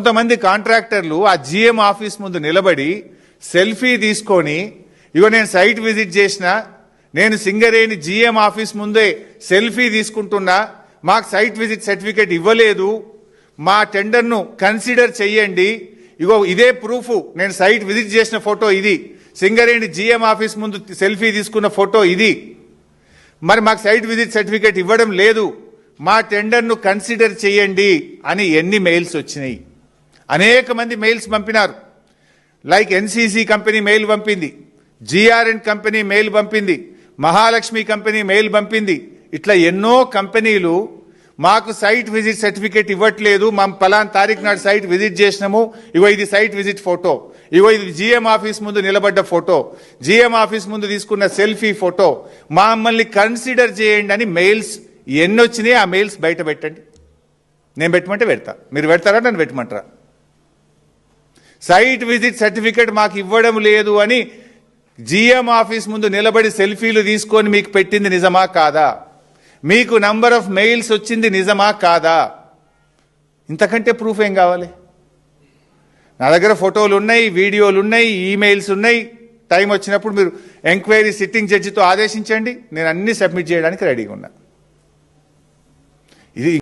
కొంతమంది కాంట్రాక్టర్లు ఆ జిఎం ఆఫీస్ ముందు నిలబడి సెల్ఫీ తీసుకొని ఇగో నేను సైట్ విజిట్ చేసిన నేను సింగరేణి జిఎం ఆఫీస్ ముందే సెల్ఫీ తీసుకుంటున్నా మాకు సైట్ విజిట్ సర్టిఫికేట్ ఇవ్వలేదు మా టెండర్ను కన్సిడర్ చెయ్యండి ఇగో ఇదే ప్రూఫ్ నేను సైట్ విజిట్ చేసిన ఫోటో ఇది సింగరేణి జిఎం ఆఫీస్ ముందు సెల్ఫీ తీసుకున్న ఫోటో ఇది. మరి మాకు సైట్ విజిట్ సర్టిఫికేట్ ఇవ్వడం లేదు మా టెండర్ను కన్సిడర్ చేయండి అని ఎన్ని మెయిల్స్ వచ్చినాయి. అనేక మంది మెయిల్స్ పంపినారు. లైక్ ఎన్సీసీ కంపెనీ మెయిల్ పంపింది. జిఆర్ఎన్ కంపెనీ మెయిల్ పంపింది. మహాలక్ష్మి కంపెనీ మెయిల్ పంపింది. ఇట్లా ఎన్నో కంపెనీలు మాకు సైట్ విజిట్ సర్టిఫికేట్ ఇవ్వట్లేదు. మా పలాన్ తారీఖు నాడు సైట్ విజిట్ చేసినాము. ఇగో ఇది సైట్ విజిట్ ఫోటో. ఇగో ఇది జిఎం ఆఫీస్ ముందు నిలబడ్డ ఫోటో. జిఎం ఆఫీస్ ముందు తీసుకున్న సెల్ఫీ ఫోటో. మమ్మల్ని కన్సిడర్ చేయండి అని మెయిల్స్ ఎన్ని వచ్చినాయి ఆ మెయిల్స్ బయట పెట్టండి. నేను పెట్టమంటే పెడతా. మీరు పెడతారా? నన్ను పెట్టమంటారా? సైట్ విజిట్ సర్టిఫికేట్ మాకు ఇవ్వడం లేదు అని జిఎం ఆఫీస్ ముందు నిలబడి సెల్ఫీలు తీసుకొని మీకు పెట్టింది నిజమా కాదా? మీకు నంబర్ ఆఫ్ మెయిల్స్ వచ్చింది నిజమా కాదా? ఇంతకంటే ప్రూఫ్ ఏం కావాలి? నా దగ్గర ఫోటోలు ఉన్నాయి వీడియోలు ఉన్నాయి ఈమెయిల్స్ ఉన్నాయి. టైం వచ్చినప్పుడు మీరు ఎంక్వైరీ సిట్టింగ్ జడ్జితో ఆదేశించండి. నేను అన్ని సబ్మిట్ చేయడానికి రెడీగా ఉన్నా. ఇది